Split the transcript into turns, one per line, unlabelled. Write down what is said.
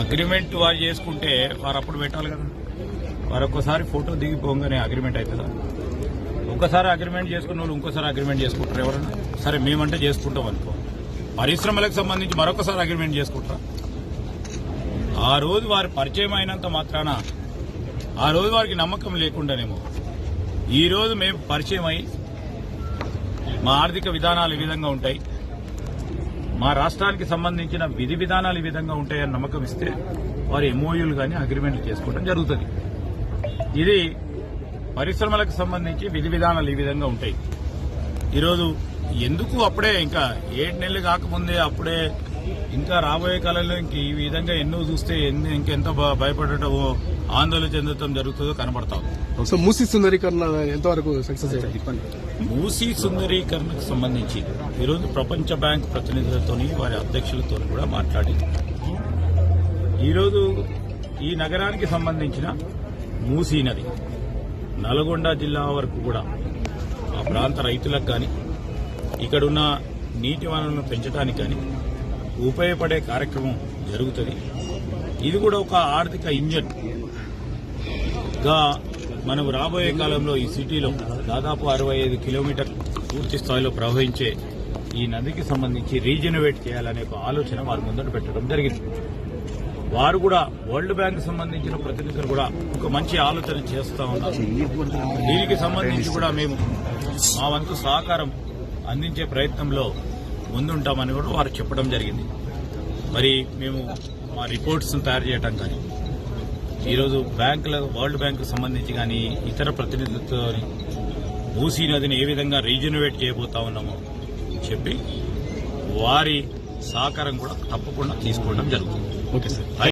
Agreement వారు చేసుకుంటే వారు అప్పుడు పెట్టాలి కదా. వారు ఒక్కసారి ఫోటో దిగిపోగానే అగ్రిమెంట్ అవుతుందా? ఒకసారి అగ్రిమెంట్ చేసుకున్న వాళ్ళు ఇంకోసారి అగ్రిమెంట్ చేసుకుంటారు ఎవరన్నా? సరే మేమంటే చేసుకుంటాం అనుకో. పరిశ్రమలకు సంబంధించి మరొకసారి అగ్రిమెంట్ చేసుకుంటారా? ఆ రోజు వారి పరిచయం అయినంత మాత్రాన ఆ రోజు వారికి నమ్మకం లేకుండానేమో ఈరోజు మేము పరిచయం అయి మా ఆర్థిక విధానాలు ఈ విధంగా ఉంటాయి. మా రాష్ట్రానికి సంబంధించిన విధి విధానాలు ఈ విధంగా ఉంటాయని నమ్మకం ఇస్తే వారు ఎంఓయూలు కానీ అగ్రిమెంట్లు చేసుకోవడం జరుగుతుంది. ఇది పరిశ్రమలకు సంబంధించి విధి విధానాలు ఈ విధంగా ఉంటాయి. ఈరోజు ఎందుకు అప్పుడే ఇంకా ఏడు నెలలు కాకముందే అప్పుడే ఇంకా రాబోయే కాలంలో ఇంక ఈ విధంగా ఎన్నో చూస్తే ఇంకెంత భ- భయపడటమో ఆందోళన చెందటం జరుగుతుందో కనబడతా
సో మూసీ సుందరీకరణ ఎంతవరకు సక్సెస్
మూసీ సుందరీకరణకు సంబంధించి ఈరోజు ప్రపంచ బ్యాంక్ ప్రతినిధులతో వారి అధ్యక్షులతో కూడా మాట్లాడి. ఈరోజు ఈ నగరానికి సంబంధించిన మూసీ నది నల్గొండ జిల్లా వరకు కూడా ఆ ప్రాంత రైతులకు కానీ ఇక్కడున్న నీటి వనరులను పెంచడానికి కానీ ఉపయోగపడే కార్యక్రమం జరుగుతుంది. ఇది కూడా ఒక ఆర్థిక ఇంజన్గా మనం రాబోయే కాలంలో ఈ సిటీలో దాదాపు అరవై ఐదు కిలోమీటర్ పూర్తి స్థాయిలో ప్రవహించే ఈ నదికి సంబంధించి రీజనరేట్ చేయాలనే ఒక ఆలోచన వారు ముందట పెట్టడం జరిగింది. వారు కూడా వరల్డ్ బ్యాంక్ సంబంధించిన ప్రతినిధులు కూడా ఒక మంచి ఆలోచన చేస్తా ఉన్నారు. దీనికి సంబంధించి కూడా మేము మా వంతు సహకారం అందించే ప్రయత్నంలో ముందుంటామని కూడా వారు చెప్పడం జరిగింది. మరి మేము మా రిపోర్ట్స్ తయారు చేయడం కానీ ఈరోజు బ్యాంకుల వరల్డ్ బ్యాంకు సంబంధించి కానీ ఇతర ప్రతినిధులతో మూసీ నదిని ఏ విధంగా రీజనరేట్ చేయబోతా ఉన్నామో చెప్పి వారి సహకారం కూడా తప్పకుండా తీసుకోవడం జరుగుతుంది.
Okay sir.